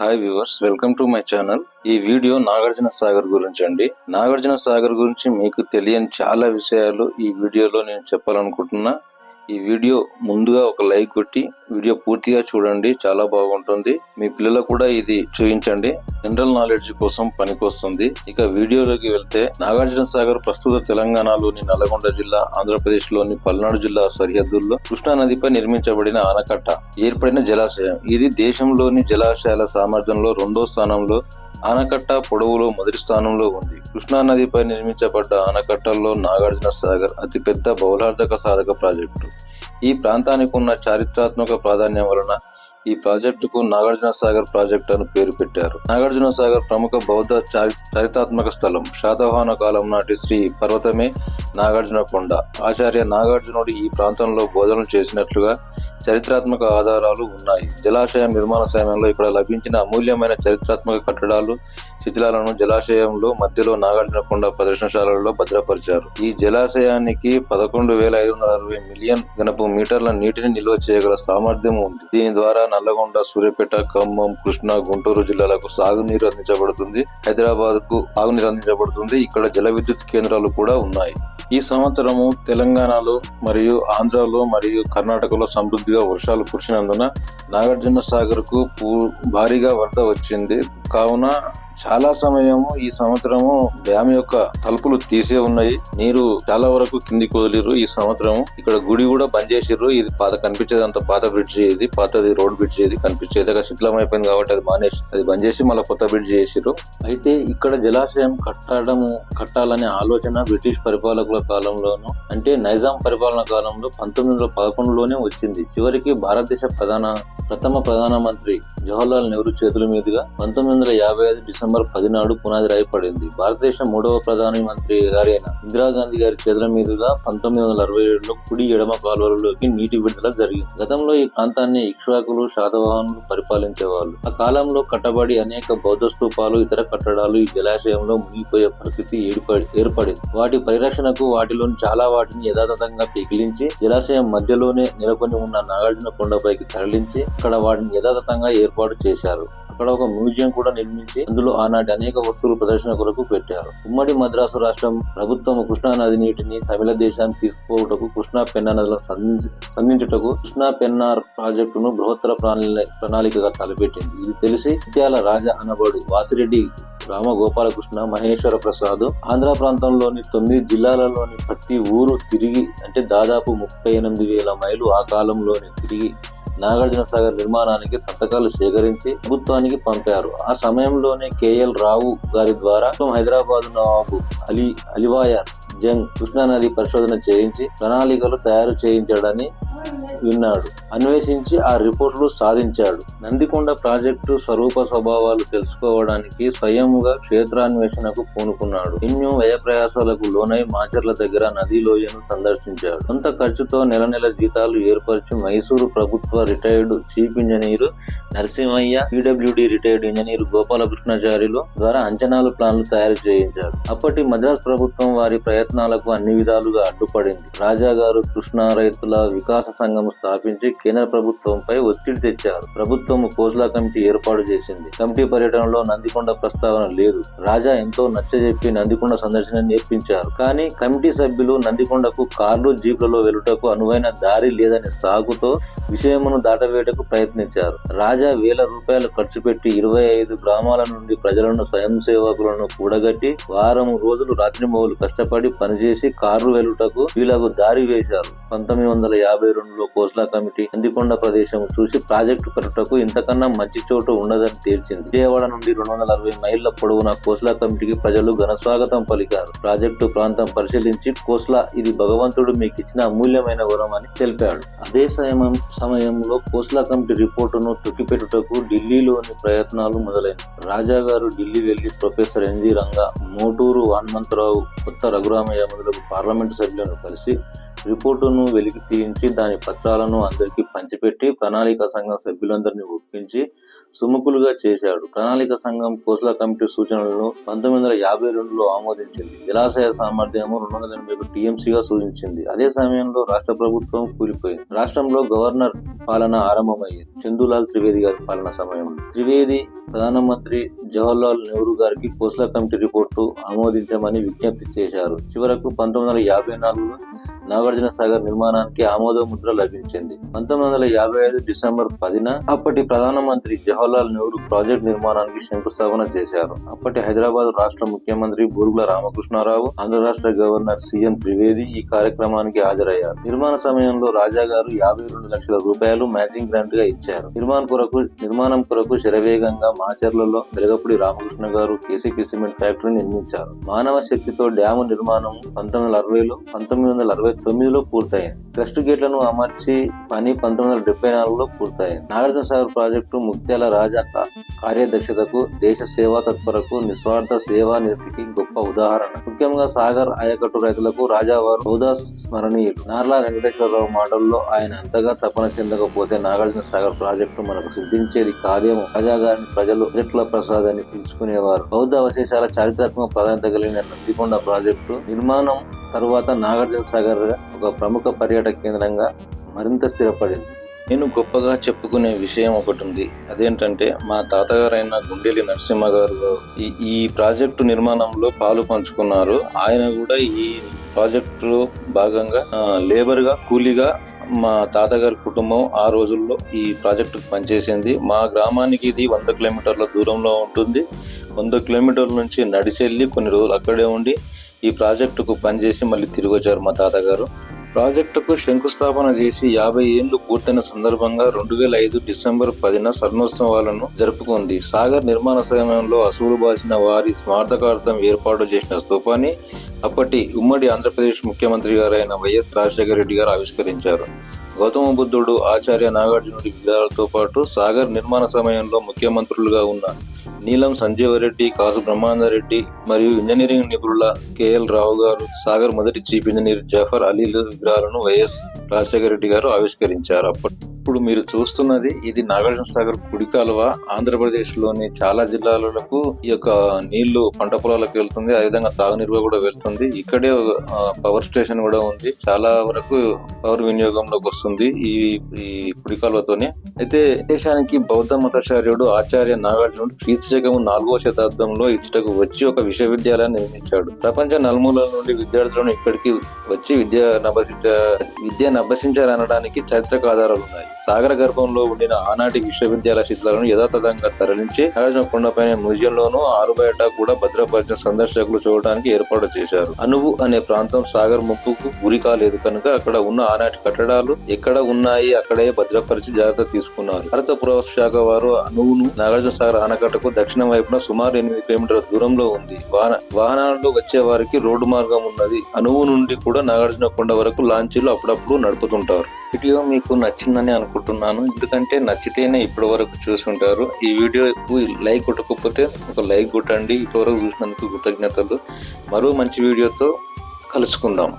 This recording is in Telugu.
Hi viewers welcome to my channel ఈ వీడియో నాగార్జున సాగర్ గురించి అండి. నాగార్జున సాగర్ గురించి మీకు తెలియని చాలా విషయాలు ఈ వీడియోలో నేను చెప్పాలనుకుంటున్నా. ఈ వీడియో ముందుగా ఒక లైక్ కొట్టి వీడియో పూర్తిగా చూడండి చాలా బాగుంటుంది. మీ పిల్లలకు కూడా ఇది చూపించండి. జనరల్ నాలెడ్జ్ కోసం పనికొస్తుంది. ఇక వీడియోలోకి వెళ్తే నాగార్జున సాగర్ ప్రస్తుత తెలంగాణలోని నల్గొండ జిల్లా ఆంధ్రప్రదేశ్లోని పల్నాడు జిల్లా సరిహద్దుల్లో కృష్ణా నదిపై నిర్మించబడిన ఆనకట్ట ఏర్పడిన జలాశయం. ఇది దేశంలోని జలాశయాల సామర్థ్యంలో రెండో స్థానంలో ఆనకట్ట పొడవులో మొదటి స్థానంలో ఉంది. కృష్ణా నదిపై నిర్మించబడ్డ ఆనకట్టల్లో నాగార్జున సాగర్ అతిపెద్ద బహుళార్థక సాధక ప్రాజెక్టు. ఈ ప్రాంతానికి ఉన్న చారిత్రాత్మక ప్రాధాన్యం వలన ఈ ప్రాజెక్టుకు నాగార్జున సాగర్ ప్రాజెక్ట్ అని పేరు పెట్టారు. నాగార్జున సాగర్ ప్రముఖ బౌద్ధ చారి- చారిత్రాత్మక స్థలం శాతవాహన కాలం నాటి శ్రీ పర్వతమే నాగార్జున కొండ. ఆచార్య నాగార్జునుడు ఈ ప్రాంతంలో బోధనలు చేసినట్లుగా చరిత్రాత్మక ఆధారాలు ఉన్నాయి. జలాశయం నిర్మాణ సమయంలో ఇక్కడ లభించిన అమూల్యమైన చరిత్రాత్మక కట్టడాలు శిథిలాలను జలాశయంలో మధ్యలో నాగార్జున కొండ ప్రదర్శనశాలలో భద్రపరిచారు. ఈ జలాశయానికి పదకొండు వేల ఐదు వందల అరవై మిలియన్ గనపు మీటర్ల నీటిని నిల్వ చేయగల సామర్థ్యం ఉంది. దీని ద్వారా నల్లగొండ సూర్యాపేట ఖమ్మం కృష్ణా గుంటూరు జిల్లాలకు సాగునీరు అందించబడుతుంది. హైదరాబాద్కు సాగునీరు అందించబడుతుంది. ఇక్కడ జల విద్యుత్ కేంద్రాలు కూడా ఉన్నాయి. ఈ సంవత్సరము తెలంగాణలో మరియు ఆంధ్రాలో మరియు కర్ణాటకలో సమృద్ధిగా వర్షాలు కురిసినందున నాగార్జున సాగర్కు పూ- భారీగా వరద వచ్చింది. కావున చాలా సమయము ఈ సంవత్సరము డ్యామ్ యొక్క తలుపులు తీసే ఉన్నాయి. నీరు చాలా వరకు కిందికి వదిలిరు ఈ సంవత్సరం ఇక్కడ గుడి కూడా బంద్ చేసిర్రు. ఇది పాత కనిపించేది అంత పాత బ్రిడ్జ్ ఇది. పాతది రోడ్ బ్రిడ్జ్ ఇది. కనిపించేది అక్కడ శిథిలం అయిపోయింది కాబట్టి అది మానేసి అది బంద్ చేసి మళ్ళీ కొత్త బ్రిడ్జ్ చేసిర్రు. అయితే ఇక్కడ జలాశయం కట్టడము కట్టాలనే ఆలోచన బ్రిటిష్ పరిపాలకుల కాలంలోను అంటే నైజాం పరిపాలన కాలంలో పంతొమ్మిది వందల పదకొండులోనే వచ్చింది. చివరికి భారతదేశ ప్రధాన ప్రథమ ప్రధానమంత్రి జవహర్లాల్ నెహ్రూ చేతుల మీదుగా పంతొమ్మిది వందల యాభై ఐదు డిసెంబర్ పదినాడు పునాది రాయపడింది భారతదేశ మూడవ ప్రధానమంత్రి గారైన ఇందిరాగాంధీ గారి చేతుల మీదుగా పంతొమ్మిది వందల అరవై ఏడులో కుడి ఎడమ కాలువలలోకి నీటి విడుదల జరిగింది. గతంలో ఈ ప్రాంతాన్ని ఇక్ష్వాకులు శాతవాహనులు పరిపాలించేవాళ్ళు. ఆ కాలంలో కట్టబడి అనేక బౌద్ధ స్థూపాలు ఇతర కట్టడాలు ఈ జలాశయంలో మునిగిపోయే పరిస్థితి ఏర్పడి ఏర్పడింది. వాటి పరిరక్షణకు వాటిలోని చాలా వాటిని యథాతథంగా పిగిలించి జలాశయం మధ్యలోనే నెలకొని ఉన్న నాగార్జున కొండపైకి తరలించి అక్కడ వాటిని యథాతథంగా ఏర్పాటు చేశారు. అక్కడ ఒక మ్యూజియం కూడా నిర్మించి అందులో ఆనాటి అనేక వస్తువులు ప్రదర్శన కొరకు పెట్టారు. ఉమ్మడి మద్రాసు రాష్ట్రం ప్రభుత్వం కృష్ణా నది నీటిని తమిళ దేశానికి తీసుకుపోవటకు కృష్ణా పెన్నా నదులను సంధించుటకు కృష్ణా పెన్నార్ ప్రాజెక్టును బృహత్తర ప్రణాళికగా తలపెట్టింది. ఇది తెలిసి ముత్యాల రాజా అనబడు వాసిరెడ్డి రామ గోపాలకృష్ణ మహేశ్వర ప్రసాద్ ఆంధ్ర ప్రాంతంలోని తొమ్మిది జిల్లాలలోని ప్రతి ఊరు తిరిగి అంటే దాదాపు ముప్పై ఎనిమిది వేల మైలు ఆ కాలంలోనే తిరిగి నాగార్జున సాగర్ నిర్మాణానికి సంతకాలు సేకరించి ప్రభుత్వానికి పంపారు. ఆ సమయంలోనే కేఎల్ రావు గారి ద్వారా హైదరాబాద్ నవాబు అలీ అలివాయర్ జంగ్ కృష్ణానది పరిశోధన చేయించి ప్రణాళికలు తయారు చేయించాడని విన్నాడు. అన్వేషించి ఆ రిపోర్టులు సాధించాడు. నందికొండ ప్రాజెక్టు స్వరూప స్వభావాలు తెలుసుకోవడానికి స్వయంగా క్షేత్రాన్వేషణకు పూనుకున్నాడు. ఎన్నో వ్యయ ప్రయాసాలకు లోనై మాచర్ల దగ్గర నదీ లోయను సందర్శించాడు. సొంత ఖర్చుతో నెల నెల జీతాలు ఏర్పరిచి మైసూరు ప్రభుత్వ retired chief engineer Narasimhaiah PWD retired engineer Gopalakrishnacharyulu ద్వారా అంచనాలు ప్లాన్లు తయారు చేయించాడు. అప్పటి మద్రాస్ ప్రభుత్వం వారి ప్రయత్నం ప్రయత్నాలకు అన్ని విధాలుగా అడ్డుపడింది. రాజా గారు కృష్ణా రైతుల వికాస సంఘం స్థాపించి కేంద్ర ప్రభుత్వంపై ఒత్తిడి తెచ్చారు. ప్రభుత్వం కోజ్లా కమిటీ ఏర్పాటు చేసింది. కమిటీ పర్యటనలో నందికొండ ప్రస్తావన లేదు. రాజా ఎంతో నచ్చజెప్పి నందికొండ సందర్శన నేర్పించారు. కానీ కమిటీ సభ్యులు నందికొండకు కార్లు జీపులలో వెలుటకు అనువైన దారి లేదనే సాగుతో విషయమును దాటవేయటకు ప్రయత్నించారు. రాజా వేల రూపాయలు ఖర్చు పెట్టి ఇరవై ఐదు గ్రామాల నుండి ప్రజలను స్వయం సేవకులను కూడగట్టి వారం రోజులు రాత్రింబవలు కష్టపడి పనిచేసి కార్లు వెలుటకు వీళ్ళకు దారి వేశారు. పంతొమ్మిది వందల యాభై రెండులో కోస్లా కమిటీ అందికొండ ప్రదేశం చూసి ప్రాజెక్టు కట్టుటకు ఇంతకన్నా మంచి చోటు ఉండదని తేల్చింది. విజయవాడ నుండి రెండు వందల అరవై మైళ్ళ పొడవున కోస్లా కమిటీకి ప్రజలు ఘన స్వాగతం పలికారు. ప్రాజెక్టు ప్రాంతం పరిశీలించి కోస్లా ఇది భగవంతుడు మీకు ఇచ్చిన అమూల్యమైన వరం అని తెలిపాడు. అదే సమయం సమయంలో కోస్లా కమిటీ రిపోర్టును తొక్కిపెట్టుటకు ఢిల్లీలోని ప్రయత్నాలు మొదలైనవి. రాజా గారు ఢిల్లీ వెళ్ళి professor N G Ranga Moturu Hanumantharao కొత్త రఘురామయ్య మొదలగు పార్లమెంటు సభ్యులను కలిసి రిపోర్టును వెలికి తీయించి దాని పత్రాలను అందరికీ పంచిపెట్టి ప్రణాళిక సంఘం సభ్యులందరినీ ఒప్పించి సుముఖులుగా చేశాడు. ప్రణాళిక సంఘం కోస్లా కమిటీ సూచనలను పంతొమ్మిది వందల యాభై రెండులో ఆమోదించింది. జలాశయ సామర్థ్యము రెండు వందల ఎనభై ఒక టీఎంసీగా సూచించింది. అదే సమయంలో రాష్ట్ర ప్రభుత్వం కూలిపోయింది. రాష్ట్రంలో గవర్నర్ పాలన ఆరంభమయ్యింది. చందులాల్ త్రివేది గారి పాలన సమయంలో. త్రివేది ప్రధానమంత్రి జవహర్లాల్ నెహ్రూ గారికి కోస్లా కమిటీ రిపోర్టు ఆమోదించమని విజ్ఞప్తి చేశారు. చివరకు పంతొమ్మిది వందల యాభై నాలుగులో నాగార్జున సాగర్ నిర్మాణానికి ఆమోద ముద్ర లభించింది. పంతొమ్మిది వందల యాభై ఐదు డిసెంబర్ పదిన అప్పటి ప్రధానమంత్రి జవహర్లాల్ నెహ్రూ ప్రాజెక్ట్ నిర్మాణానికి శంకుస్థాపన చేశారు. అప్పటి హైదరాబాద్ రాష్ట్ర ముఖ్యమంత్రి బూరుగుల రామకృష్ణారావు ఆంధ్ర రాష్ట్ర గవర్నర్ సీఎం త్రివేది ఈ కార్యక్రమానికి హాజరయ్యారు. నిర్మాణ సమయంలో రాజా గారు యాభై రెండు లక్షల రూపాయలు మ్యాచింగ్ గ్రాంట్గా ఇచ్చారు. నిర్మాణ కొరకు నిర్మాణం కొరకు శరవేగంగా మాచర్లలో వెలగపూడి రామకృష్ణ గారు కేసీపీ సిమెంట్ ఫ్యాక్టరీ నిర్మించారు. మానవ శక్తితో డ్యాము నిర్మాణం పంతొమ్మిది వందల అరవైలో పంతొమ్మిది వందల అరవై తొమ్మిదిలో పూర్తయింది క్రస్ట్ గేట్లను అమర్చి పని పంతొమ్మిది వందల డెబ్బై నాలుగులో పూర్తయింది నాగార్జున సాగర్ ప్రాజెక్టు ముత్యాల రాజా కార్యదక్షతకు దేశ సేవా తత్పరకు నిస్వార్థ సేవా నిరతికి గొప్ప ఉదాహరణ. ముఖ్యంగా సాగర్ ఆయకట్టు రైతులకు రాజావారు హోదా స్మరణీయులు. నార్లా వెంకటేశ్వరరావు మాటల్లో ఆయన అంతగా తపన చెందకపోతే నాగార్జున సాగర్ ప్రాజెక్టు మనకు సిద్ధించేది కాదేమో. రాజా గారిని ప్రజలు ప్రాజెక్టుల ప్రసాద్ అని పిలుచుకునేవారు. బౌద్ధ అవశేషాల చారిత్రాత్మక ప్రాధాన్యత కలిగిన నందికొండ ప్రాజెక్టు నిర్మాణం తరువాత నాగార్జున సాగర్ ఒక ప్రముఖ పర్యాటక కేంద్రంగా మరింత స్థిరపడింది. నేను గొప్పగా చెప్పుకునే విషయం ఒకటి ఉంది. అదేంటంటే మా తాతగారైన గుండెలి నరసింహ గారు ఈ ఈ ప్రాజెక్టు నిర్మాణంలో పాలు పంచుకున్నారు. ఆయన కూడా ఈ ప్రాజెక్టులో భాగంగా లేబర్గా కూలీగా మా తాతగారి కుటుంబం ఆ రోజుల్లో ఈ ప్రాజెక్టుకు పనిచేసింది. మా గ్రామానికి ఇది వంద కిలోమీటర్ల దూరంలో ఉంటుంది. వంద కిలోమీటర్ల నుంచి నడిచెళ్ళి కొన్ని రోజులు అక్కడే ఉండి ఈ ప్రాజెక్టుకు పనిచేసి మళ్ళీ తిరిగి వచ్చారు మా తాతగారు. ప్రాజెక్టుకు శంకుస్థాపన చేసి యాభై ఏళ్ళు పూర్తయిన సందర్భంగా రెండు వేల ఐదు డిసెంబర్ పదిన స్వర్ణోత్సవాలను జరుపుకుంది. సాగర్ నిర్మాణ సమయంలో అసూలు బాసిన వారి స్మార్థకార్థం ఏర్పాటు చేసిన స్తూపాన్ని అప్పటి ఉమ్మడి ఆంధ్రప్రదేశ్ ముఖ్యమంత్రి గారైన వైఎస్ రాజశేఖర రెడ్డి గారు ఆవిష్కరించారు. గౌతమ బుద్ధుడు ఆచార్య నాగార్జునుడి విగ్రహాలతో పాటు సాగర్ నిర్మాణ సమయంలో ముఖ్యమంత్రులుగా ఉన్న నీలం సంజీవరెడ్డి కాసు బ్రహ్మానందరెడ్డి మరియు ఇంజనీరింగ్ నిపుణుల కేఎల్ రావు గారు సాగర్ మొదటి చీఫ్ ఇంజనీర్ జఫర్ అలీల విగ్రహాలను వైఎస్ రాజశేఖర రెడ్డి గారు ఆవిష్కరించారు. అప్పటి ఇప్పుడు మీరు చూస్తున్నది ఇది నాగార్జున సాగర్ కుడి కాలువ. ఆంధ్రప్రదేశ్లోని చాలా జిల్లాలకు ఈ యొక్క నీళ్ళు పంట పొలాలకు వెళ్తుంది. అదేవిధంగా తాగునీరు కూడా వెళ్తుంది. ఇక్కడే పవర్ స్టేషన్ కూడా ఉంది. చాలా వరకు పవర్ వినియోగంలోకి వస్తుంది ఈ ఈ కుడి కాలువతోనే. అయితే దేశానికి బౌద్ధ మతాచార్యుడు ఆచార్య నాగార్జునుడు క్రీస్తు శకము నాలుగవ శతాబ్దంలో ఇచ్చటకు వచ్చి ఒక విశ్వవిద్యాలయాన్ని నిర్మించాడు. ప్రపంచ నలుమూలల నుండి విద్యార్థులను ఇక్కడికి వచ్చి విద్య నభసించ విద్యను అభ్యసించారనడానికి చారిత్రక ఆధారాలు ఉన్నాయి. సాగర గర్భంలో ఉండిన ఆనాటి విశ్వవిద్యాలయ శిథిలాలను యథాతథంగా తరలించి నాగార్జున కొండపైన మ్యూజియంలోను ఆరుబయట కూడా భద్రపరిచిన సందర్శకులు చూడడానికి ఏర్పాటు చేశారు. అనువు అనే ప్రాంతం సాగర్ ముప్పుకు గురి కాలేదు కనుక అక్కడ ఉన్న ఆనాటి కట్టడాలు ఎక్కడ ఉన్నాయి అక్కడే భద్రపరిచి జాగ్రత్త తీసుకున్నారు. భారత పురావస్తు శాఖ వారు అనువును నాగార్జున సాగర్ ఆనకట్టకు దక్షిణ వైపున సుమారు ఎనిమిది కిలోమీటర్ల దూరంలో ఉంది. వాహనాలు వచ్చే వారికి రోడ్డు మార్గం ఉన్నది. అనువు నుండి కూడా నాగార్జున కొండ వరకు లాంచీలు అప్పుడప్పుడు నడుపుతుంటారు. వీడియో మీకు నచ్చిందని అనుకుంటున్నాను. ఎందుకంటే నచ్చితేనే ఇప్పటి వరకు చూసుంటారు. ఈ వీడియోకు లైక్ కొట్టకపోతే ఒక లైక్ కొట్టండి. ఇప్పటివరకు చూసినందుకు కృతజ్ఞతలు. మరో మంచి వీడియోతో కలుసుకుందాం.